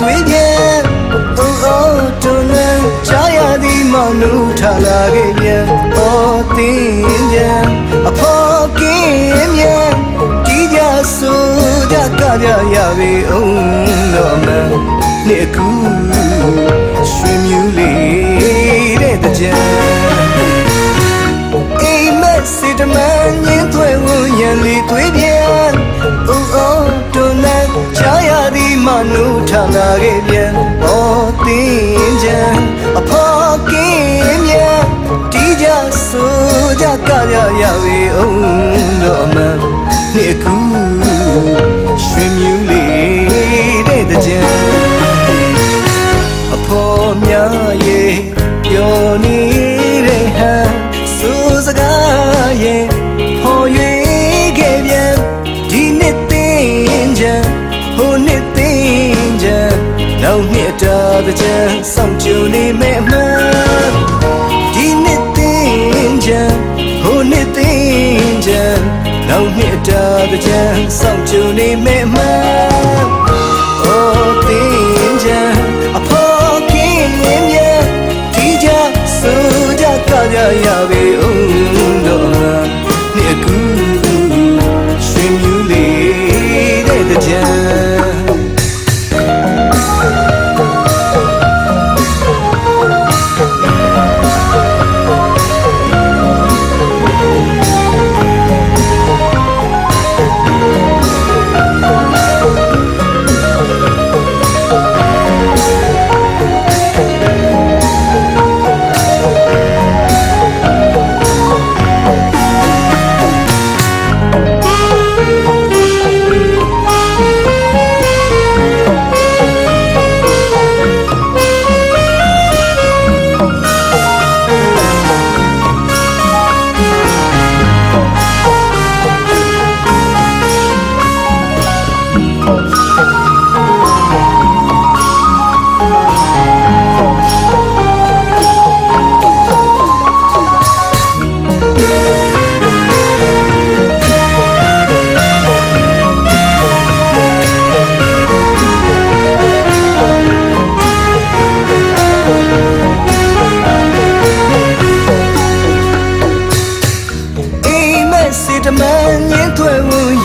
သွေးပြန်အိုးအိုးတွန်းလန်းချာရသည်မနုထလာခဲ့ပြန်အော်တင်းပြန်အဖော်ကင်းမြန်ဒီကြဆိုကြကကြရပြီအောင်တော့မနှစ်ကူရွှေမြူးလေးတဲ့တကြံအိမ်မက်စစ်တမန်ညင်းသွဲဝရန်လီသွေးပြ နုထလာခဲ့ပြန်အော်တင်းချံအဖော်ကင်းမြန်ဒီကြဆိုကြကရရပြီအောင်တော့မနှစ်ကူရွှေမြူး တာတဲ့ချင်စောင့်ကြနေမဲ့အမှန်ဒီနှစ်သိချင်ဟိုနှစ်သိချင်နောက်နှစ်တာတဲ့ချင်စောင့်ကြနေမဲ့အမှန် Oh, danger, a poking in ya, tija, suja, kaya, yabe, undo, niku,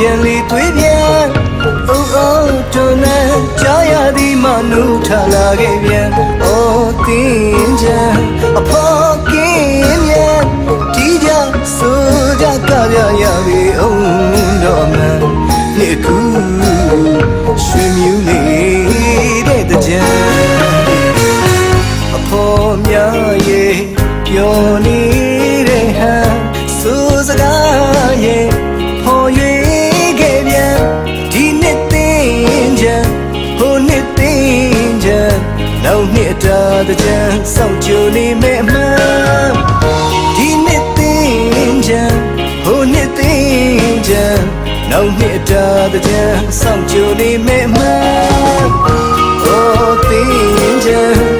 ရန်လီသွေးပြန်အိုးအိုးတွန်းလန်းကြားရသည်မနုထလာခဲ့ပြန်အော်တင်းချံအဖော် နောက်နှစ်တာတဲ့ချင်စောင့်ကြနေမဲ့အမှန်ဒီနှစ်သိချင်ဟိုနှစ်သိချင်နောက်နှစ်တာတဲ့ချင်စောင့်ကြနေမဲ့အမှန် Oh, danger